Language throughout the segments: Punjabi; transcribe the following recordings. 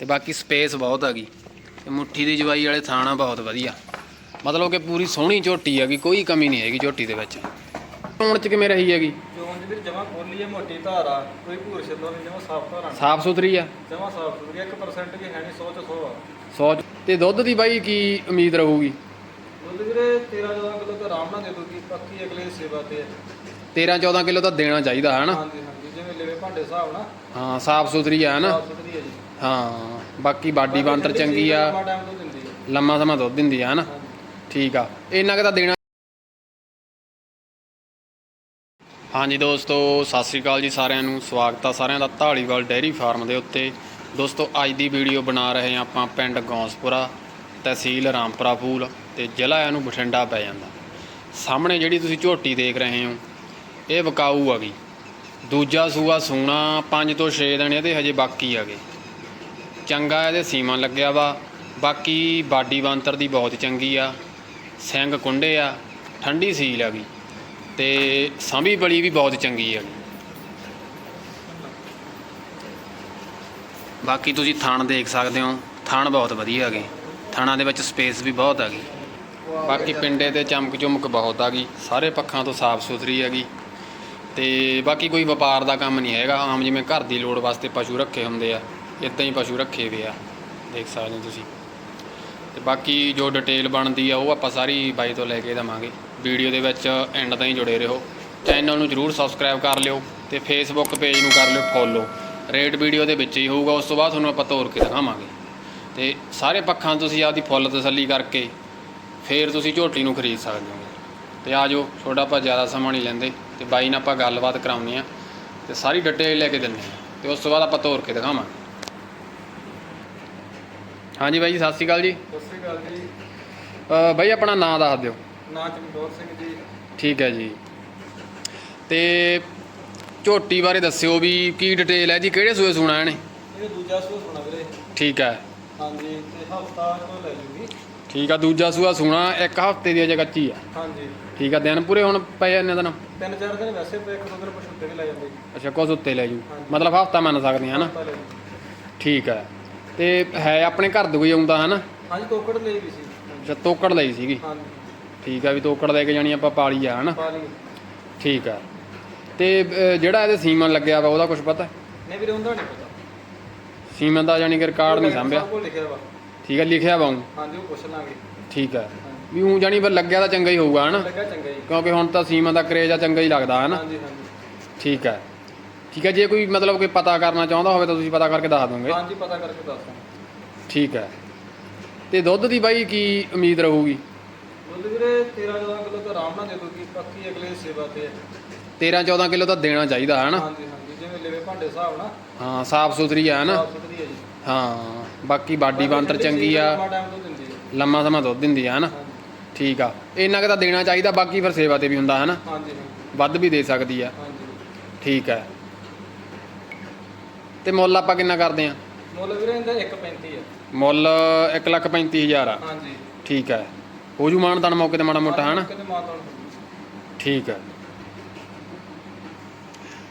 ਤੇ ਬਾਕੀ ਸਪੇਸ ਬਹੁਤ ਹੈਗੀ। ਤੇ ਮੁੱਠੀ ਦੀ ਜਵਾਈ ਵਾਲੇ ਥਾਣਾ ਬਹੁਤ ਵਧੀਆ। ਮਤਲਬ ਕਿ ਪੂਰੀ ਸੋਹਣੀ ਝੋਟੀ ਹੈਗੀ ਕੋਈ ਕਮੀ ਨਹੀਂ ਹੈਗੀ ਝੋਟੀ ਦੇ ਵਿੱਚ। ਹੁਣ ਚ ਕਿਵੇਂ ਰਹੀ ਹੈਗੀ? ਜਮਾ ਖੋਲੀ ਹੈ ਮੋਟੀ ਧਾਰ ਕੋਈ ਭੂਰ ਛਿੱਲੋ ਨਹੀਂ ਜਮਾ ਸਾਫ਼ ਧਾਰਾਂ ਸਾਫ਼ ਸੁਥਰੀ ਆ? ਜਮਾ ਸਾਫ਼ ਸੁਥਰੀ 1% ਵੀ ਹੈ ਨਹੀਂ 100 ਚ 100 ਆ। 100 ਤੇ ਦੁੱਧ ਦੀ ਬਾਈ ਕੀ ਉਮੀਦ ਰਹੂਗੀ? ਦੁੱਧ ਵੀਰੇ 13 14 ਕਿਲੋ ਤਾਂ ਆਰਾਮ ਨਾਲ ਦੇ ਦੂਗੀ ਬਾਕੀ ਅਗਲੇ ਸੇਵਾ ਤੇ। ਹੈ 13 14 ਕਿਲੋ ਤਾਂ ਦੇਣਾ ਚਾਹੀਦਾ ਹੈ ਨਾ? ਹਾਂਜੀ ਹਾਂਜੀ ਜਿਵੇਂ ਲੈਵੇ ਭਾਂਡੇ ਹਿਸਾਬ ਨਾਲ। ਹਾਂ ਸਾਫ਼ ਸੁਥਰੀ ਆ ਨਾ? ਸਾਫ਼ ਸੁਥਰੀ ਹੈ ਜੀ। ਹਾਂ ਬਾਕੀ ਬਾਡੀ ਬਾਂਤਰ ਚੰਗੀ ਆ। ਲੰਮਾ ਸਮਾਂ ਦੁੱਧ ਦਿੰਦੀ ਆ ਨਾ ਹਾਂਜੀ ਠੀਕ ਆ। ਇੰਨਾ ਕੁ ਤਾਂ ਦੇਣਾ। ਹਾਂਜੀ ਦੋਸਤੋ ਸਤਿ ਸ੍ਰੀ ਅਕਾਲ ਜੀ ਸਾਰਿਆਂ ਨੂੰ। ਸਵਾਗਤ ਆ ਸਾਰਿਆਂ ਦਾ ਢਾਲੀਵਾਲ ਡੇਅਰੀ ਫਾਰਮ ਦੇ ਉੱਤੇ। ਦੋਸਤੋ ਅੱਜ ਦੀ ਵੀਡੀਓ ਬਣਾ ਰਹੇ ਹਾਂ ਆਪਾਂ ਪਿੰਡ ਗੌਂਸਪੁਰਾ ਤਹਿਸੀਲ ਰਾਮਪੁਰਾ ਫੂਲ ਤੇ ਜ਼ਿਲ੍ਹਾ ਇਹਨੂੰ ਬਠਿੰਡਾ ਪੈ ਜਾਂਦਾ। ਸਾਹਮਣੇ ਜਿਹੜੀ ਤੁਸੀਂ ਝੋਟੀ ਦੇਖ ਰਹੇ ਹੋ ਇਹ ਵਿਕਾਊ ਹੈਗੀ ਦੂਜਾ ਸੂਆ ਸੂਣਾ 5 ਤੋਂ 6 ਦਿਨ ਇਹਦੇ ਹਜੇ ਬਾਕੀ ਹੈਗੇ ਚੰਗਾ ਇਹਦੇ ਸੀਮਾ ਲੱਗਿਆ ਵਾ। ਬਾਕੀ ਬਾਡੀ ਬਾਂਤਰ ਦੀ ਬਹੁਤ ਚੰਗੀ ਆ। ਸਿੰਘ ਕੁੰਡੇ ਆ। ਠੰਡੀ ਸੀਲ ਆ ਗਈ ਤੇ ਸਾਂਭੀ ਬਲੀ ਵੀ ਬਹੁਤ ਚੰਗੀ ਆ। ਬਾਕੀ ਤੁਸੀਂ ਥਾਣ ਦੇਖ ਸਕਦੇ ਹੋ। ਥਾਣ ਬਹੁਤ ਵਧੀਆ ਹੈਗੇ। ਥਾਣਾ ਦੇ ਵਿੱਚ ਸਪੇਸ ਵੀ ਬਹੁਤ ਹੈਗੀ। ਬਾਕੀ ਪਿੰਡੇ ਤੇ ਚਮਕ ਚੁਮਕ ਬਹੁਤ ਆ ਗਈ ਸਾਰੇ ਪੱਖਾਂ ਤੋਂ ਸਾਫ਼ ਸੁਥਰੀ ਹੈਗੀ। ਤੇ ਬਾਕੀ ਕੋਈ ਵਪਾਰ ਦਾ ਕੰਮ ਨਹੀਂ ਹੈਗਾ। ਆਮ ਜਿਵੇਂ ਘਰ ਦੀ ਲੋੜ ਵਾਸਤੇ ਪਸ਼ੂ ਰੱਖੇ ਹੁੰਦੇ ਆ। ਇਦਾਂ ਹੀ ਪਸ਼ੂ ਰੱਖੇ ਹੋਏ ਆ, ਦੇਖ ਸਕਦੇ ਹੋ ਤੁਸੀਂ। ਤੇ ਬਾਕੀ ਜੋ ਡਿਟੇਲ ਬਣਦੀ ਆ, ਉਹ ਆਪਾਂ ਸਾਰੀ ਬਾਈ ਤੋਂ ਲੈ ਕੇ ਦੇਵਾਂਗੇ। ਵੀਡੀਓ ਦੇ ਵਿੱਚ ਐਂਡ ਤਾਈਂ ਜੁੜੇ ਰਹੋ। ਚੈਨਲ ਨੂੰ ਜਰੂਰ ਸਬਸਕ੍ਰਾਈਬ ਕਰ ਲਿਓ ਤੇ ਫੇਸਬੁੱਕ ਪੇਜ ਨੂੰ ਕਰ ਲਿਓ ਫੋਲੋ ਰੇਟ ਵੀਡੀਓ ਦੇ ਵਿੱਚ ਹੀ ਹੋਊਗਾ, ਉਸ ਤੋਂ ਬਾਅਦ ਤੁਹਾਨੂੰ ਆਪਾਂ ਤੋਰ ਕੇ ਦਿਖਾਵਾਂਗੇ। ਤੇ ਸਾਰੇ ਪੱਖਾਂ ਤੁਸੀਂ ਆਪਦੀ ਫੁੱਲ ਤਸੱਲੀ ਕਰਕੇ ਫੇਰ ਤੁਸੀਂ ਝੋਟੀ ਨੂੰ ਖਰੀਦ ਸਕਦੇ ਹੋ। ਤੇ ਆ ਜਾਓ ਛੋਟਾ ਆਪਾਂ ਜ਼ਿਆਦਾ ਸਮਾਂ ਨਹੀਂ ਲੈਂਦੇ। ਤੇ ਬਾਈ ਨਾਲ ਆਪਾਂ ਗੱਲਬਾਤ ਕਰਾਉਂਦੇ ਆ ਤੇ ਸਾਰੀ ਡਿਟੇਲ ਲੈ ਕੇ ਦਿੰਦੇ ਆ ਤੇ ਉਸ ਤੋਂ ਬਾਅਦ ਆਪਾਂ ਤੋਰ ਕੇ ਦਿਖਾਵਾਂਗੇ। ਹਾਂਜੀ ਬਾਈ ਜੀ ਸਤਿ ਸ਼੍ਰੀ ਅਕਾਲ ਜੀ। ਸਤਿ ਸ੍ਰੀ ਅਕਾਲ ਜੀ। ਅ, ਬਾਈ ਆਪਣਾ ਨਾਮ ਦੱਸ ਦਿਓ। ਨਾਂ ਚਮਕੌਰ ਸਿੰਘ ਜੀ। ਠੀਕ ਹੈ ਜੀ। ਤੇ ਝੋਟੀ ਬਾਰੇ ਦੱਸਿਓ ਵੀ ਕੀ ਡਿਟੇਲ ਹੈ ਜੀ ਕਿਹੜੇ ਸੂਏ ਸੁਣਾ ਇਹਨੇ? ਇਹ ਦੂਜਾ ਸੂਆ ਸੁਣਾ ਵੀਰੇ। ਠੀਕ ਹੈ। ਹਾਂਜੀ ਤੇ ਹਫਤਾ ਤੋਂ ਲੈ ਜੂਗੀ। ਠੀਕ ਆ ਦੂਜਾ ਸੂਆ ਸੁਣਾ ਇੱਕ ਹਫ਼ਤੇ ਦੀ ਅਜੇ ਕੱਚੀ ਆ ਹਾਂਜੀ। ਠੀਕ ਆ ਦਿਨ ਪੂਰੇ ਹੁਣ ਪਏ ਇੰਨੇ ਦਿਨ? ਤਿੰਨ ਚਾਰ ਦਿਨ ਵੈਸੇ ਪਏ ਇੱਕ ਦੋ ਦਿਨ ਪਛੁੱਤੇ ਵੀ ਲੈ ਜਾਂਦੇ। ਅੱਛਾ ਕੁਛ ਉੱਤੇ ਲੈ ਜੂ। ਹਾਂਜੀ। ਮਤਲਬ ਹਫ਼ਤਾ ਮੰਨ ਸਕਦੇ ਹਾਂ ਨਾ? ਹਫ਼ਤਾ ਲੈ ਜੂ। ਠੀਕ ਹੈ। ਤੇ ਹੈ ਆਪਣੇ ਘਰ ਦੇ ਕੋਈ ਆਉਂਦਾ ਹਨਾ? ਹਾਂਜੀ ਤੋਕੜ ਲਈ ਵੀ ਸੀ। ਅੱਛਾ ਤੋਕੜ ਲਈ ਸੀਗੀ? ਹਾਂਜੀ। ਠੀਕ ਆ ਵੀ ਤੋਕੜ ਲੈ ਕੇ ਜਾਣੀ ਆਪਾਂ ਪਾਲੀ ਆ ਹਨਾ? ਪਾਲੀ ਠੀਕ ਆ। ਤੇ ਅ, ਜਿਹੜਾ ਇਹਦੇ ਸੀਮਨ ਲੱਗਿਆ ਵਾ ਉਹਦਾ ਕੁਝ ਪਤਾ? ਨਹੀਂ ਵੀਰੇ ਉਹਦਾ ਨਹੀਂ ਪਤਾ। ਸੀਮਨ ਦਾ ਜਾਨੀ ਕਿ ਰਿਕਾਰਡ ਨਹੀਂ ਸਭ ਸਾਂਭਿਆ। ਕੁਝ ਲਿਖਿਆ ਵਾ। ਠੀਕ ਆ ਲਿਖਿਆ ਵਾ ਊਂ। ਹਾਂਜੀ ਉਹ ਪੁੱਛ ਲਾਂਗੇ। ਠੀਕ ਆ। ਵੀ ਉਹ ਜਾਨੀ ਪਰ ਲੱਗਿਆ ਤਾਂ ਚੰਗਾ ਹੀ ਹੋਊਗਾ ਹਨਾ? ਲੱਗਾ ਚੰਗਾ ਜੀ ਕਿਉਂਕਿ ਹੁਣ ਤਾਂ ਸੀਮਨ ਦਾ ਕਰੇਜ ਆ ਚੰਗਾ ਹੀ ਲੱਗਦਾ ਹਨਾ? ਹਾਂਜੀ ਹਾਂਜੀ। ਠੀਕ ਹੈ ਠੀਕ ਹੈ ਜੇ ਕੋਈ ਮਤਲਬ ਕੋਈ ਪਤਾ ਕਰਨਾ ਚਾਹੁੰਦਾ ਹੋਵੇ ਤਾਂ ਤੁਸੀਂ ਪਤਾ ਕਰਕੇ ਦੱਸ ਦੋਗੇ। ਹਾਂਜੀ ਪਤਾ ਕਰਕੇ ਦੱਸਾਂ ਠੀਕ ਹੈ। ਤੇ ਦੁੱਧ ਦੀ ਬਾਈ ਕੀ ਉਮੀਦ ਰਹੂਗੀ? ਦੁੱਧ ਵੀਰੇ 13 14 ਕਿਲੋ ਤਾਂ ਆਰਾਮ ਨਾਲ ਦੇ ਦੂਗੀ ਬਾਕੀ ਅਗਲੇ ਸੇਵਾ ਤੇ। ਹੈ 13 14 ਕਿਲੋ ਤਾਂ ਦੇਣਾ ਚਾਹੀਦਾ ਹੈ ਨਾ? ਹਾਂਜੀ ਹਾਂਜੀ ਜਿਵੇਂ ਲੈਵੇ ਭਾਂਡੇ ਹਿਸਾਬ ਨਾਲ। ਹਾਂ ਸਾਫ਼ ਸੁਥਰੀ ਆ ਨਾ? ਸਾਫ਼ ਸੁਥਰੀ ਹੈ ਜੀ। ਹਾਂ ਬਾਕੀ ਬਾਡੀ ਬਾਂਤਰ ਚੰਗੀ ਆ। ਲੰਮਾ ਹੈ ਸਮਾਂ ਦੁੱਧ ਦਿੰਦੀ ਆ ਨਾ? ਹਾਂਜੀ। ਠੀਕ ਆ। ਇੰਨਾ ਕੁ ਤਾਂ ਦੇਣਾ ਚਾਹੀਦਾ ਬਾਕੀ ਫਿਰ ਸੇਵਾ ਤੇ ਵੀ ਹੁੰਦਾ ਹੈ ਨਾ? ਹਾਂਜੀ, ਵੱਧ ਵੀ ਦੇ ਸਕਦੀ ਆ। ਹਾਂਜੀ। ਠੀਕ ਹੈ। ਤੇ ਮੁੱਲ ਆਪਾਂ ਕਿੰਨਾ ਕਰਦੇ ਆ ਮੁੱਲ ਵੀਰੇ ਇਹਦਾ 1.35 ਹੈ ਮੁੱਲ 135000 ਆ। ਹਾਂਜੀ। ਠੀਕ ਹੈ ਹੋ ਜੂ ਮਾਨ ਤਨ ਮੌਕੇ ਤੇ ਮਾੜਾ ਮੋਟਾ ਹੈ ਨਾ ਕਿਤੇ ਮਾਤਾ ਨੂੰ ਠੀਕ ਹੈ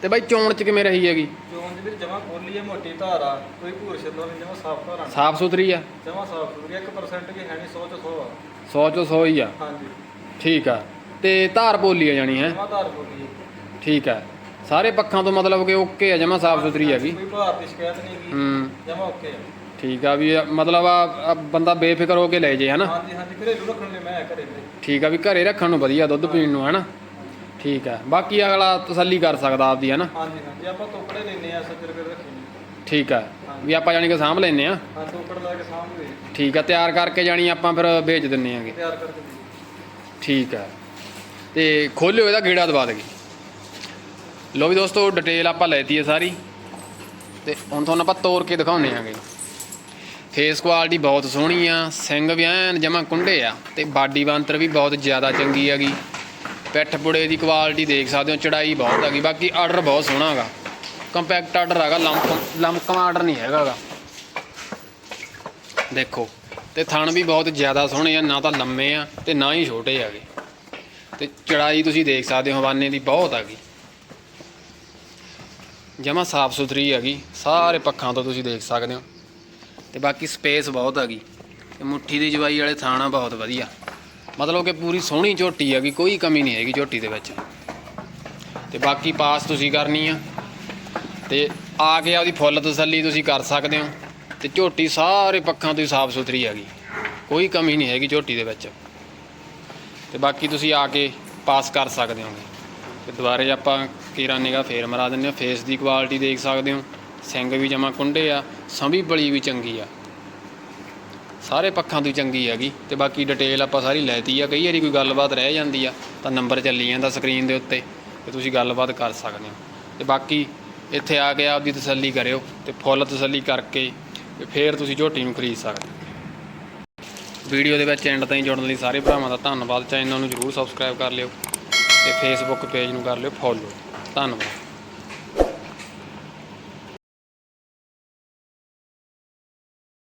ਤੇ ਬਾਈ ਚੋਣ ਚ ਕਿਵੇਂ ਰਹੀ ਹੈਗੀ? ਜੋਨ ਦੀ ਵੀਰ ਜਮਾ ਖੋਲੀ ਹੈ ਮੋਟੀ ਧਾਰ ਆ। ਕੋਈ ਭੂਰ ਛਿੱਲੋ ਨਹੀਂ ਜਮਾ ਸਾਫ਼ ਧਾਰਾਂ ਸਾਫ਼ ਸੁਥਰੀ ਆ? ਜਮਾ ਸਾਫ਼ ਸੁਥਰੀ 1% ਵੀ ਹੈ ਨਹੀਂ 100 ਚ 100 ਆ। 100 ਚੋਂ 100 ਹੀ ਆ। ਹਾਂਜੀ। ਠੀਕ ਆ। ਤੇ ਧਾਰ ਬੋਲੀ ਆ ਜਾਣੀ ਹੈ? ਜਮਾ ਧਾਰ ਖੋਲੀ ਹੈ ਠੀਕ ਆ। ਸਾਰੇ ਪੱਖਾਂ ਤੋਂ ਮਤਲਬ ਕਿ ਓਕੇ ਆ ਜਮਾ ਸਾਫ਼ ਸੁਥਰੀ ਹੈਗੀ। ਕੋਈ ਭਾਰ ਦੀ ਸ਼ਿਕਾਇਤ ਨਹੀਂ ਹੈਗੀ। ਹੂੰ। ਜਮਾ ਓਕੇ ਆ। ਠੀਕ ਆ ਵੀ ਮਤਲਬ ਆ ਆ ਬੰਦਾ ਬੇਫਿਕਰ ਹੋ ਕੇ ਲੈ ਜੇ ਹਨਾ? ਹਾਂਜੀ ਹਾਂਜੀ ਘਰੇਲੂ ਰੱਖਣ ਲਈ ਮੈਂ ਹੈ ਘਰੇ ਵੀਰੇ ਠੀਕ ਆ ਵੀ ਘਰੇ ਰੱਖਣ ਨੂੰ ਵਧੀਆ ਦੁੱਧ ਪੀਣ ਨੂੰ ਹਨਾ? ਠੀਕ ਆ ਬਾਕੀ ਅਗਲਾ ਤਸੱਲੀ ਕਰ ਸਕਦਾ ਆਪਦੀ ਹਨਾ? ਹਾਂਜੀ ਹਾਂਜੀ ਆਪਾਂ ਤੋਕੜੇ ਲੈਨੇ ਆ 70 ਰੁਪਏ ਰੱਖੀ ਨੇ। ਠੀਕ ਆ ਵੀ ਆਪਾਂ ਜਾਣੀ ਕਿ ਸਾਂਭ ਲੈਨੇ ਆ ਹਾਂ ਤੋਕੜ ਲਾ ਕੇ ਸਾਹਮਣੇ ਠੀਕ ਆ ਤਿਆਰ ਕਰਕੇ ਜਾਣੀ ਆਪਾਂ ਫਿਰ ਵੇਚ ਦਿੰਨੇ ਆਗੇ ਤਿਆਰ ਕਰਕੇ ਦੇ ਠੀਕ ਹੈ ਤੇ ਖੋਲਿਓ ਇਹਦਾ ਗੇੜਾ ਦਵਾ ਦੇਗੀ। ਲੋ ਵੀ ਦੋਸਤੋ ਡਿਟੇਲ ਆਪਾਂ ਲੈਤੀ ਹੈ ਸਾਰੀ। ਤੇ ਹੁਣ ਤੁਹਾਨੂੰ ਆਪਾਂ ਤੋੜ ਕੇ ਦਿਖਾਉਂਦੇ ਆਂਗੇ ਫੇਸ ਕੁਆਲਿਟੀ ਬਹੁਤ ਸੋਹਣੀ ਆ ਸਿੰਗ ਵੀ ਐਨ ਜਮਾ ਕੁੰਡੇ ਆ, ਤੇ ਬਾਡੀ ਬਾਂਤਰ ਵੀ ਬਹੁਤ ਜ਼ਿਆਦਾ ਚੰਗੀ ਹੈਗੀ ਪਿੱਠ ਪੁੜੇ ਦੀ ਕੁਆਲਿਟੀ ਦੇਖ ਸਕਦੇ ਹੋ, ਚੜਾਈ ਬਹੁਤ ਹੈਗੀ ਬਾਕੀ ਆਰਡਰ ਬਹੁਤ ਸੋਹਣਾ ਹੈਗਾ। ਕੰਪੈਕਟ ਆਰਡਰ ਹੈਗਾ ਲੰਪ ਲੰਮਕਮ ਆਰਡਰ ਨਹੀਂ ਹੈਗਾਗਾ ਦੇਖੋ, ਤੇ ਥਣ ਵੀ ਬਹੁਤ ਜ਼ਿਆਦਾ ਸੋਹਣੇ ਆ, ਨਾ ਤਾਂ ਲੰਮੇ ਆ ਤੇ ਨਾ ਹੀ ਛੋਟੇ ਹੈਗੇ। ਤੇ ਚੜਾਈ ਤੁਸੀਂ ਦੇਖ ਸਕਦੇ ਹੋ, ਹਵਾਨੇ ਦੀ ਬਹੁਤ ਹੈਗੀ ਜਮਾ ਸਾਫ਼ ਸੁਥਰੀ ਹੈਗੀ। ਸਾਰੇ ਪੱਖਾਂ ਤੋਂ ਤੁਸੀਂ ਦੇਖ ਸਕਦੇ ਹੋ। ਤੇ ਬਾਕੀ ਸਪੇਸ ਬਹੁਤ ਹੈਗੀ। ਤੇ ਮੁੱਠੀ ਦੀ ਜਵਾਈ ਵਾਲੇ ਥਾਣਾ ਬਹੁਤ ਵਧੀਆ। ਮਤਲਬ ਕਿ ਪੂਰੀ ਸੋਹਣੀ ਝੋਟੀ ਹੈਗੀ, ਕੋਈ ਕਮੀ ਨਹੀਂ ਹੈਗੀ ਝੋਟੀ ਦੇ ਵਿੱਚ। ਤੇ ਬਾਕੀ ਪਾਸ ਤੁਸੀਂ ਕਰਨੀ ਆ। ਤੇ ਆ ਕੇ ਆਪਦੀ ਫੁੱਲ ਤਸੱਲੀ ਤੁਸੀਂ ਕਰ ਸਕਦੇ ਹੋ। ਤੇ ਝੋਟੀ ਸਾਰੇ ਪੱਖਾਂ ਤੋਂ ਹੀ ਸਾਫ਼ ਸੁਥਰੀ ਹੈਗੀ। ਕੋਈ ਕਮੀ ਨਹੀਂ ਹੈਗੀ ਝੋਟੀ ਦੇ ਵਿੱਚ। ਤੇ ਬਾਕੀ ਤੁਸੀਂ ਆ ਕੇ ਪਾਸ ਕਰ ਸਕਦੇ ਹੋਗੇ। ਤੇ ਦੁਬਾਰੇ ਆਪਾਂ ਕੀਰਾ ਨਿਗਾ ਫੇਰ ਮਰਾ ਦਿੰਦੇ ਹਾਂ। ਫੇਸ ਦੀ ਕੁਆਲਿਟੀ ਦੇਖ ਸਕਦੇ ਹੋ। ਸਿੰਗ ਵੀ ਜਮਾ ਕੁੰਡੇ ਆ ਸੰਭੀ ਬਲੀ ਵੀ ਚੰਗੀ ਆ। ਸਾਰੇ ਪੱਖਾਂ ਤੋਂ ਚੰਗੀ ਹੈਗੀ। ਤੇ ਬਾਕੀ ਡਿਟੇਲ ਆਪਾਂ ਸਾਰੀ ਲੈਤੀ ਆ। ਕਈ ਵਾਰੀ ਕੋਈ ਗੱਲਬਾਤ ਰਹਿ ਜਾਂਦੀ ਆ, ਤਾਂ ਨੰਬਰ ਚੱਲੀ ਜਾਂਦਾ ਸਕਰੀਨ ਦੇ ਉੱਤੇ, ਤੇ ਤੁਸੀਂ ਗੱਲਬਾਤ ਕਰ ਸਕਦੇ ਹੋ। ਤੇ ਬਾਕੀ ਇੱਥੇ ਆ ਕੇ ਆਪਦੀ ਤਸੱਲੀ ਕਰਿਓ, ਤੇ ਫੁੱਲ ਤਸੱਲੀ ਕਰਕੇ, ਤੇ ਫੇਰ ਤੁਸੀਂ ਝੋਟੀ ਨੂੰ ਖਰੀਦ ਸਕਦੇ ਹੋ। ਵੀਡੀਓ ਦੇ ਵਿੱਚ ਐਂਡ ਤਾਈਂ ਜੁੜਨ ਲਈ ਸਾਰੇ ਭਰਾਵਾਂ ਦਾ ਧੰਨਵਾਦ। ਚੈਨਲ ਨੂੰ ਜਰੂਰ ਸਬਸਕ੍ਰਾਈਬ ਕਰ ਲਿਓ। ਤੇ ਫੇਸਬੁੱਕ ਪੇਜ ਨੂੰ ਕਰ ਲਿਓ ਫੋਲੋ ਧੰਨਵਾਦ।